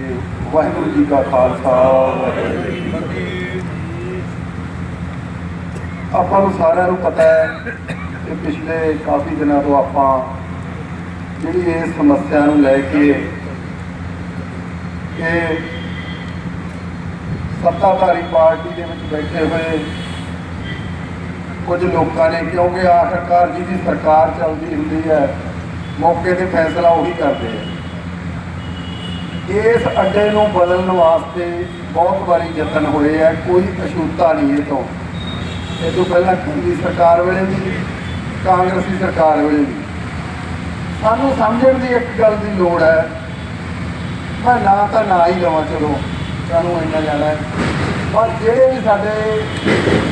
ਵਾਹਿਗੁਰੂ ਜੀ ਕਾ ਖਾਲਸਾ, ਵਾਹਿਗੁਰੂ ਜੀ ਕੀ ਫਤਿਹ। ਆਪਾਂ ਨੂੰ ਸਾਰਿਆਂ ਨੂੰ ਪਤਾ ਹੈ ਕਿ ਪਿਛਲੇ ਕਾਫੀ ਦਿਨਾਂ ਤੋਂ ਆਪਾਂ ਜਿਹੜੀ ਇਹ ਸਮੱਸਿਆ ਨੂੰ ਲੈ ਕੇ ਇਹ ਸੱਤਾਧਾਰੀ ਪਾਰਟੀ ਦੇ ਵਿੱਚ ਬੈਠੇ ਹੋਏ ਕੁਝ ਲੋਕਾਂ ਨੇ, ਕਿਉਂਕਿ ਆਖਰਕਾਰ ਜਿਹਦੀ ਸਰਕਾਰ ਚੱਲਦੀ ਹੁੰਦੀ ਹੈ, ਮੌਕੇ ਤੇ ਫੈਸਲਾ ਉਹੀ ਕਰਦੇ ਆ ਇਸ ਅੱਡੇ ਨੂੰ ਬਦਲਣ ਵਾਸਤੇ ਬਹੁਤ ਵਾਰੀ ਯਤਨ ਹੋਏ ਆ, ਕੋਈ ਅਛੂਤਾ ਨਹੀਂ ਇਹ ਤੋਂ। ਇਹ ਤੋਂ ਪਹਿਲਾਂ ਕੇਂਦਰੀ ਸਰਕਾਰ ਵੇਲੇ ਵੀ, ਕਾਂਗਰਸੀ ਸਰਕਾਰ ਵੇਲੇ ਵੀ। ਸਾਨੂੰ ਸਮਝਣ ਦੀ ਇੱਕ ਗੱਲ ਦੀ ਲੋੜ ਹੈ, ਮੈਂ ਨਾ ਤਾਂ ਨਾ ਹੀ ਲਵਾਂ, ਚਲੋ, ਸਾਨੂੰ ਇੰਨਾ ਜਾਣਾ ਹੈ। ਪਰ ਜਿਹੜੇ ਵੀ ਸਾਡੇ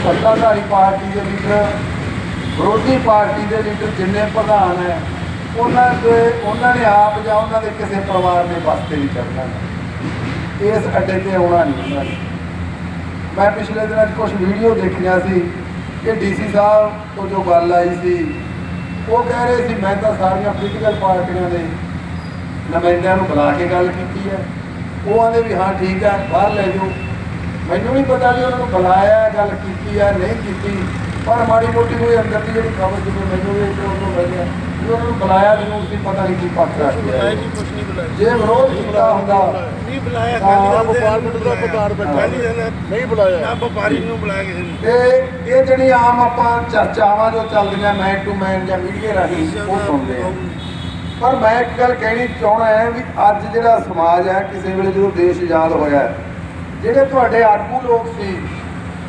ਸੱਤਾਧਾਰੀ ਪਾਰਟੀ ਦੇ ਲੀਡਰ, ਵਿਰੋਧੀ ਪਾਰਟੀ ਦੇ ਲੀਡਰ ਜਿੰਨੇ ਪ੍ਰਧਾਨ ਹੈ ਉਹਨਾਂ ਦੇ, ਉਹਨਾਂ ਨੇ ਆਪ ਜਾਂ ਉਹਨਾਂ ਦੇ ਕਿਸੇ ਪਰਿਵਾਰ ਦੇ ਵਾਸਤੇ ਨਹੀਂ ਕਰਨਾ ਇਸ ਅੱਡੇ ਤੇ ਆਉਣਾ ਨਹੀਂ ਉਹਨਾਂ ਨੇ। ਮੈਂ ਪਿਛਲੇ ਦਿਨਾਂ 'ਚ ਕੁਝ ਵੀਡੀਓ ਦੇਖੀਆਂ ਸੀ ਕਿ ਡੀਸੀ ਸਾਹਿਬ ਤੋਂ ਜੋ ਗੱਲ ਆਈ ਸੀ, ਉਹ ਕਹਿ ਰਹੇ ਸੀ, ਮੈਂ ਤਾਂ ਸਾਰੀਆਂ ਪੋਲੀਟੀਕਲ ਪਾਰਟੀਆਂ ਦੇ ਨੁਮਾਇੰਦਿਆਂ ਨੂੰ ਬੁਲਾ ਕੇ ਗੱਲ ਕੀਤੀ ਹੈ। ਉਹ ਆਂਦੇ ਵੀ, ਹਾਂ, ਠੀਕ ਹੈ, ਬਾਹਰ ਲੈ ਜਾਓ। ਮੈਨੂੰ ਨਹੀਂ ਪਤਾ ਵੀ ਉਹਨਾਂ ਨੂੰ ਬੁਲਾਇਆ ਗੱਲ ਕੀਤੀ ਹੈ, ਨਹੀਂ ਕੀਤੀ, ਪਰ ਮਾੜੀ ਮੋਟੀ ਕੋਈ ਅੰਦਰ ਦੀ ਜਿਹੜੀ ਖਬਰ ਜਿਵੇਂ ਮੈਨੂੰ ਵੀ ਇੱਧਰੋਂ ਉੱਧਰੋਂ ਮਿਲਿਆ ਉਹਨਾਂ ਨੂੰ ਬੁਲਾਇਆ ਜ਼ਰੂਰ ਸੀ ਪਤਾ ਨਹੀਂ ਕੀ ਬੁਲਾਇਆ ਰਿਹਾ ਜੀ। ਕੁਛ ਨਹੀਂ ਬੁਲਾਇਆ। ਜੇ ਵਿਰੋਧ ਕੀਤਾ ਹੁੰਦਾ ਨਹੀਂ ਬੁਲਾਇਆ ਖਾਲੀ ਵਪਾਰ ਮੰਡਲ ਦਾ ਪ੍ਰਧਾਨ ਬੈਠਾ ਨਹੀਂ ਬੁਲਾਇਆ। ਨਾ ਵਪਾਰੀ ਨੂੰ ਬੁਲਾਇਆ ਕਿਸੇ ਨੇ। ਤੇ ਇਹ ਜਿਹੜੀ ਆਮ ਆਪਾਂ ਚਰਚਾਵਾਂ ਜੋ ਚੱਲਦੀਆਂ ਮੈਨ ਟੂ ਮੈਨ ਜਾਂ ਮੀਡੀਆ ਰਾਹੀਂ ਉਹ ਸੁਣਦੇ ਆ। ਪਰ ਮੈਂ ਇੱਕ ਗੱਲ ਕਹਿਣੀ ਚਾਹਣਾ ਹੈ ਵੀ ਅੱਜ ਜਿਹੜਾ ਸਮਾਜ ਹੈ ਕਿਸੇ ਵੇਲੇ ਜਦੋਂ ਦੇਸ਼ ਆਜ਼ਾਦ ਹੋਇਆ ਜਿਹੜੇ ਤੁਹਾਡੇ ਆਗੂ ਲੋਕ ਸੀ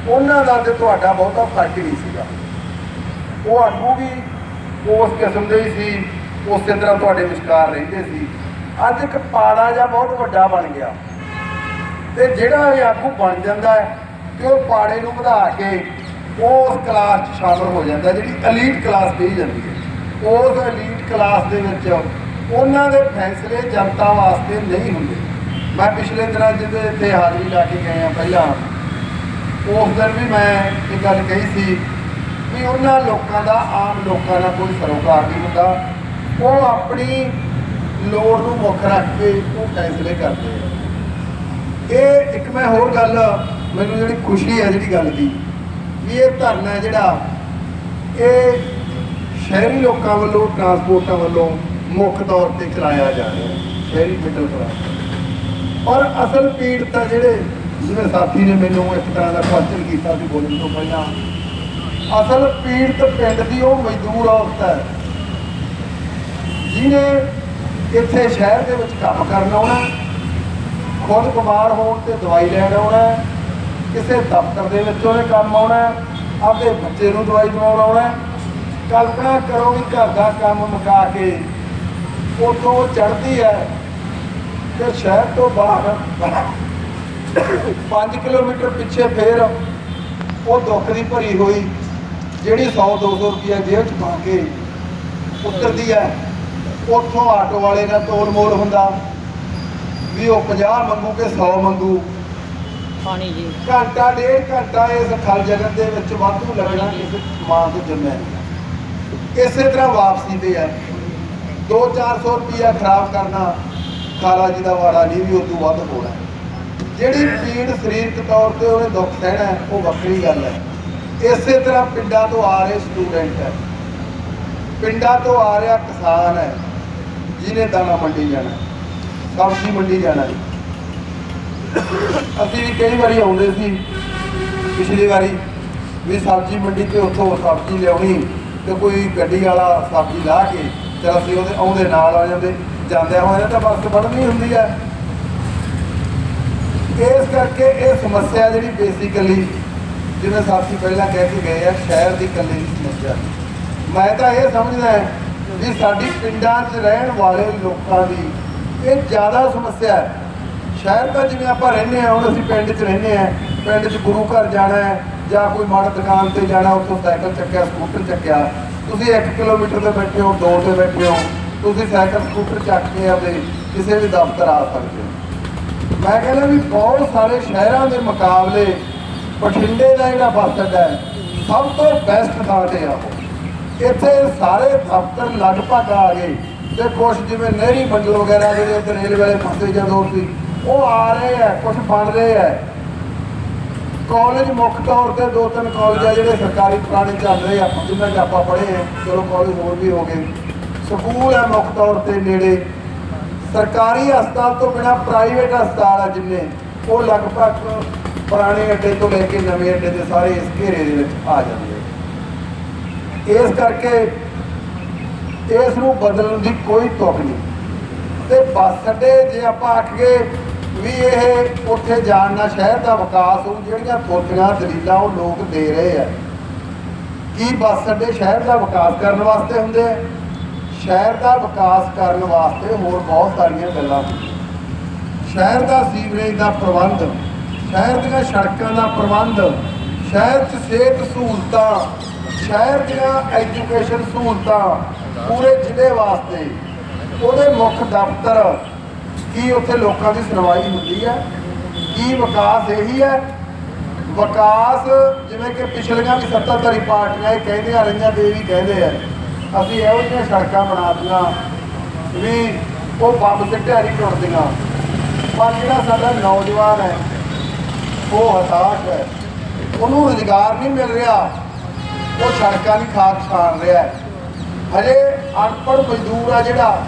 ਉਹਨਾਂ ਦਾ ਤੇ ਤੁਹਾਡਾ ਬਹੁਤਾ ਫ਼ਰਕ ਨਹੀਂ ਸੀਗਾ। ਉਹ ਆਗੂ ਵੀ ਉਸ ਕਿਸਮ ਦੇ ਹੀ ਸੀ, ਉਸੇ ਤਰ੍ਹਾਂ ਤੁਹਾਡੇ ਵਿਚਕਾਰ ਰਹਿੰਦੇ ਸੀ। ਅੱਜ ਇੱਕ ਪਾੜਾ ਜਿਹਾ ਬਹੁਤ ਵੱਡਾ ਬਣ ਗਿਆ। ਤੇ ਜਿਹੜਾ ਇਹ ਆਗੂ ਬਣ ਜਾਂਦਾ ਹੈ, ਤੇ ਉਹ ਪਾੜੇ ਨੂੰ ਵਧਾ ਕੇ ਉਸ ਕਲਾਸ 'ਚ ਸ਼ਾਮਲ ਹੋ ਜਾਂਦਾ, ਜਿਹੜੀ ਅਲੀਟ ਕਲਾਸ ਕਹੀ ਜਾਂਦੀ ਹੈ। ਉਸ ਅਲੀਟ ਕਲਾਸ ਦੇ ਵਿੱਚ ਉਹਨਾਂ ਦੇ ਫੈਸਲੇ ਜਨਤਾ ਵਾਸਤੇ ਨਹੀਂ ਹੁੰਦੇ। ਮੈਂ ਪਿਛਲੇ ਦਿਨਾਂ ਜਿਹਦੇ ਇੱਥੇ ਹਾਜ਼ਰੀ ਲਾ ਕੇ ਗਏ ਆ ਪਹਿਲਾਂ। ਉਸ ਦਿਨ ਵੀ ਮੈਂ ਇਹ ਗੱਲ ਕਹੀ ਸੀ ਵੀ ਉਹਨਾਂ ਲੋਕਾਂ ਦਾ, ਆਮ ਲੋਕਾਂ ਨਾਲ ਕੋਈ ਸਰੋਕਾਰ ਨਹੀਂ ਹੁੰਦਾ। ਉਹ ਆਪਣੀ ਲੋੜ ਨੂੰ ਮੁੱਖ ਰੱਖ ਕੇ ਉਹ ਫੈਸਲੇ ਕਰਦੇ ਆ। ਇਹ ਇੱਕ ਮੈਂ ਹੋਰ ਗੱਲ, ਮੈਨੂੰ ਜਿਹੜੀ ਖੁਸ਼ੀ ਹੈ ਜਿਹੜੀ ਗੱਲ ਦੀ, ਵੀ ਇਹ ਧਰਨਾ ਜਿਹੜਾ, ਇਹ ਸ਼ਹਿਰੀ ਲੋਕਾਂ ਵੱਲੋਂ, ਟਰਾਂਸਪੋਰਟਾਂ ਵੱਲੋਂ ਮੁੱਖ ਤੌਰ ਤੇ ਚਲਾਇਆ ਜਾ ਰਿਹਾ ਸ਼ਹਿਰੀ ਮਿਡਲ ਕਲਾਸ ਔਰ ਅਸਲ ਪੀੜਤ ਜਿਹੜੇ, ਜਿਵੇਂ ਸਾਥੀ ਨੇ ਮੈਨੂੰ ਇੱਕ ਤਰ੍ਹਾਂ ਦਾ ਕੁਐਸਚਨ ਕੀਤਾ ਸੀ ਬੋਲਣ ਤੋਂ ਪਹਿਲਾਂ ਅਸਲ ਪੀੜਤ ਪਿੰਡ ਦੀ ਉਹ ਮਜ਼ਦੂਰ ਔਰਤ ਹੈ, ਜਿਹਨੇ ਇੱਥੇ ਸ਼ਹਿਰ ਦੇ ਵਿੱਚ ਕੰਮ ਕਰਨ ਆਉਣਾ ਖੁਦ ਬਿਮਾਰ ਹੋਣ ਤੇ ਦਵਾਈ ਲੈਣ ਆਉਣਾ ਕਿਸੇ ਦਫ਼ਤਰ ਦੇ ਵਿੱਚ ਉਹਨੇ ਕੰਮ ਆਉਣਾ ਆਪਣੇ ਬੱਚੇ ਨੂੰ ਦਵਾਈ ਦਵਾਉਣ ਆਉਣਾ ਕਲਪਨਾ ਕਰੋ ਵੀ ਘਰ ਦਾ ਕੰਮ ਮੁਕਾ ਕੇ ਉੱਥੋਂ ਉਹ ਚੜ੍ਹਦੀ ਹੈ ਤੇ ਸ਼ਹਿਰ ਤੋਂ ਬਾਹਰ 5 ਕਿਲੋਮੀਟਰ ਪਿੱਛੇ ਫੇਰ ਉਹ ਦੁੱਖ ਦੀ ਭਰੀ ਹੋਈ ਜਿਹੜੀ 100 200 ਰੁਪਇਆ ਜੇਬ 'ਚ ਪਾ ਕੇ ਉਤਰਦੀ ਹੈ ਉੱਥੋਂ ਆਟੋ ਵਾਲੇ ਦਾ ਤੋਲ ਮੋਲ ਹੁੰਦਾ ਵੀ ਉਹ 50 ਮੰਗੂ ਕਿ 100 ਮੰਗੂ। ਪਾਣੀ ਜੀ। ਘੰਟਾ ਡੇਢ ਘੰਟਾ ਇਸ ਖਲ ਜਗਤ ਦੇ ਵਿੱਚ ਵਾਧੂ ਲੱਗਣਾ ਇਸ ਮਾਂ ਤੋਂ ਜੰਮਿਆ ਇਸੇ ਤਰ੍ਹਾਂ ਵਾਪਸੀ ਤੇ ਹੈ। 2-400 ਰੁਪਇਆ ਖਰਾਬ ਕਰਨਾ ਖਾਲਾ ਜੀ ਦਾ ਵਾੜਾ ਨਹੀਂ ਵੀ ਉਦੋਂ ਵੱਧ ਹੋਣਾ। ਜਿਹੜੀ ਪੀੜ ਸਰੀਰਕ ਤੌਰ ਤੇ ਉਹਨੇ ਦੁੱਖ ਸਹਿਣਾ ਉਹ ਵੱਖਰੀ ਗੱਲ ਹੈ। ਇਸੇ ਤਰ੍ਹਾਂ ਪਿੰਡਾਂ ਤੋਂ ਆ ਰਹੇ ਸਟੂਡੈਂਟ ਹੈ। ਪਿੰਡਾਂ ਤੋਂ ਆ ਰਿਹਾ ਕਿਸਾਨ ਹੈ, ਜਿਹਨੇ ਦਾਣਾ ਮੰਡੀ ਜਾਣਾ, ਸਬਜ਼ੀ ਮੰਡੀ ਜਾਣਾ ਹੈ ਅਸੀਂ ਵੀ ਕਈ ਵਾਰੀ ਆਉਂਦੇ ਸੀ, ਪਿਛਲੀ ਵਾਰੀ ਵੀ ਸਬਜ਼ੀ ਮੰਡੀ ਤੇ ਉੱਥੋਂ ਸਬਜ਼ੀ ਲਿਆਉਣੀ ਤੇ ਕੋਈ ਗੱਡੀ ਵਾਲਾ ਸਬਜ਼ੀ ਲਾ ਕੇ ਚਲ ਅਸੀਂ ਉਹਦੇ ਆਉਂਦੇ ਨਾਲ ਆ ਜਾਂਦੇ, ਜਾਂਦਿਆਂ ਹੋਇਆ ਤਾਂ ਬਸ ਫੜਨੀ ਹੁੰਦੀ ਹੈ। ਇਸ ਕਰਕੇ ਇਹ ਸਮੱਸਿਆ ਜਿਹੜੀ ਬੇਸਿਕਲੀ ਜਿਵੇਂ ਸਾਥੀ ਪਹਿਲਾਂ ਕਹਿ ਕੇ ਗਏ ਆ, ਸ਼ਹਿਰ ਦੀ ਇਕੱਲੇ ਦੀ ਸਮੱਸਿਆ। ਮੈਂ ਤਾਂ ਇਹ ਸਮਝਦਾ ਵੀ ਸਾਡੀ ਪਿੰਡਾਂ 'ਚ ਰਹਿਣ ਵਾਲੇ ਲੋਕਾਂ ਦੀ ਇਹ ਜ਼ਿਆਦਾ ਸਮੱਸਿਆ ਹੈ। ਸ਼ਹਿਰ ਤਾਂ ਜਿਵੇਂ ਆਪਾਂ ਰਹਿੰਦੇ ਹਾਂ, ਹੁਣ ਅਸੀਂ ਪਿੰਡ 'ਚ ਰਹਿੰਦੇ ਹਾਂ, ਪਿੰਡ 'ਚ ਗੁਰੂ ਘਰ ਜਾਣਾ ਹੈ ਜਾਂ ਕੋਈ ਮਾੜਾ ਦੁਕਾਨ ਤੇ ਜਾਣਾ, ਉੱਥੋਂ ਸਾਈਕਲ ਚੱਕਿਆ, ਸਕੂਟਰ ਚੱਕਿਆ। ਤੁਸੀਂ 1 ਕਿਲੋਮੀਟਰ ਤੇ ਬੈਠੇ ਹੋ 2 ਤੇ ਬੈਠੇ ਹੋ, ਤੁਸੀਂ ਸਾਈਕਲ, ਸਕੂਟਰ ਚੱਕ ਕੇ ਆਪਦੇ ਕਿਸੇ ਵੀ ਦਫ਼ਤਰ ਆ ਸਕਦੇ ਹੋ। ਮੈਂ ਕਹਿੰਦਾ ਵੀ ਬਹੁਤ ਸਾਰੇ ਸ਼ਹਿਰਾਂ ਦੇ ਮੁਕਾਬਲੇ ਬਠਿੰਡੇ ਦਾ ਜਿਹੜਾ ਬੱਸ ਅੱਡਾ ਹੈ, ਸਭ ਤੋਂ ਬੈਸਟ ਥਾਂ ਤੇ ਆ ਉਹ। ਇੱਥੇ ਸਾਰੇ ਦਫ਼ਤਰ ਲਗਭਗ ਆ ਗਏ ਤੇ ਕੁਛ ਜਿਵੇਂ ਨਹਿਰੀ ਮੰਡਲ ਵਗੈਰਾ ਜਿਹੜੇ ਉੱਧਰ ਰੇਲਵੇ ਵਾਲੇ ਫਸੇ ਜਦੋਂ ਸੀ, ਉਹ ਆ ਰਹੇ ਆ ਕੁਝ ਬਣ ਰਹੇ ਆ ਕਾਲਜ ਮੁੱਖ ਤੌਰ ਤੇ ਦੋ ਤਿੰਨ ਕਾਲਜ ਆ ਜਿਹੜੇ ਸਰਕਾਰੀ ਪੁਰਾਣੇ ਚੱਲ ਰਹੇ ਆ ਜਿਨ੍ਹਾਂ 'ਚ ਆਪਾਂ ਪੜ੍ਹੇ ਆ, ਚਲੋ ਕਾਲਜ ਹੋਰ ਵੀ ਹੋ ਗਏ। ਸਕੂਲ ਹੈ ਮੁੱਖ ਤੌਰ ਤੇ ਨੇੜੇ। ਸਰਕਾਰੀ ਹਸਪਤਾਲ ਤੋਂ ਬਿਨਾ ਪ੍ਰਾਈਵੇਟ ਹਸਪਤਾਲ ਆ ਜਿੰਨੇ। ਉਹ ਲਗਭਗ ਪੁਰਾਣੇ ਅੱਡੇ ਤੋਂ ਲੈ ਕੇ ਨਵੇਂ ਅੱਡੇ ਦੇ ਸਾਰੇ ਇਸ ਘੇਰੇ ਦੇ ਵਿੱਚ ਆ ਜਾਂਦੇ ਇਸ ਕਰਕੇ ਇਸ ਨੂੰ ਬਦਲਣ ਦੀ ਕੋਈ ਤੁਕ ਨਹੀਂ। ਤੇ ਬੱਸ ਅੱਡੇ ਜੇ ਆਪਾਂ ਆਖੀਏ ਵੀ ਇਹ ਉੱਥੇ ਜਾਣ ਨਾਲ ਸ਼ਹਿਰ ਦਾ ਵਿਕਾਸ ਹੋਊ, ਜਿਹੜੀਆਂ ਥੋਤੀਆਂ ਦਲੀਲਾਂ ਉਹ ਲੋਕ ਦੇ ਰਹੇ ਆ। ਕੀ ਬੱਸ ਅੱਡੇ ਸ਼ਹਿਰ ਦਾ ਵਿਕਾਸ ਕਰਨ ਵਾਸਤੇ ਹੁੰਦੇ ਆ? ਸ਼ਹਿਰ ਦਾ ਵਿਕਾਸ ਕਰਨ ਵਾਸਤੇ ਹੋਰ ਬਹੁਤ ਸਾਰੀਆਂ ਗੱਲਾਂ ਹੁੰਦੀਆਂ। ਸ਼ਹਿਰ ਦਾ ਸੀਵਰੇਜ ਦਾ ਪ੍ਰਬੰਧ, ਸ਼ਹਿਰ ਦੀਆਂ ਸੜਕਾਂ ਦਾ ਪ੍ਰਬੰਧ, ਸ਼ਹਿਰ 'ਚ ਸਿਹਤ ਸਹੂਲਤਾਂ, ਸ਼ਹਿਰ ਦੀਆਂ ਐਜੂਕੇਸ਼ਨ ਸਹੂਲਤਾਂ ਪੂਰੇ ਜ਼ਿਲ੍ਹੇ ਵਾਸਤੇ। ਉਹਦੇ ਮੁੱਖ ਦਫ਼ਤਰ ਕੀ ਉੱਥੇ ਲੋਕਾਂ ਦੀ ਸੁਣਵਾਈ ਹੁੰਦੀ ਹੈ? ਕੀ ਵਿਕਾਸ ਇਹੀ ਹੈ? ਵਿਕਾਸ ਜਿਵੇਂ ਕਿ ਪਿਛਲੀਆਂ ਵੀ ਸੱਤਾਧਾਰੀ ਪਾਰਟੀਆਂ ਇਹ ਕਹਿੰਦੀਆਂ ਰਹੀਆਂ ਤੇ ਇਹ ਵੀ ਕਹਿੰਦੇ ਆ, ਅਸੀਂ ਇਹੋ ਜਿਹੀਆਂ ਸੜਕਾਂ ਬਣਾ ਦਿੱਤੀਆਂ ਵੀ ਉਹ ਬੰਬ 'ਤੇ ਨਹੀਂ ਟੁੱਟਦੀਆਂ। ਪਰ ਜਿਹੜਾ ਸਾਡਾ ਨੌਜਵਾਨ ਹੈ, ਉਹ ਹਤਾਸ਼ ਹੈ। ਉਹਨੂੰ ਰੁਜ਼ਗਾਰ ਨਹੀਂ ਮਿਲ ਰਿਹਾ। ਉਹ ਸੜਕਾਂ ਦੀ ਖਾਕ ਛਾਣ ਰਿਹਾ ਹੈ। ਹਜੇ ਅਨਪੜ੍ਹ ਮਜ਼ਦੂਰ ਆ ਜਿਹੜਾ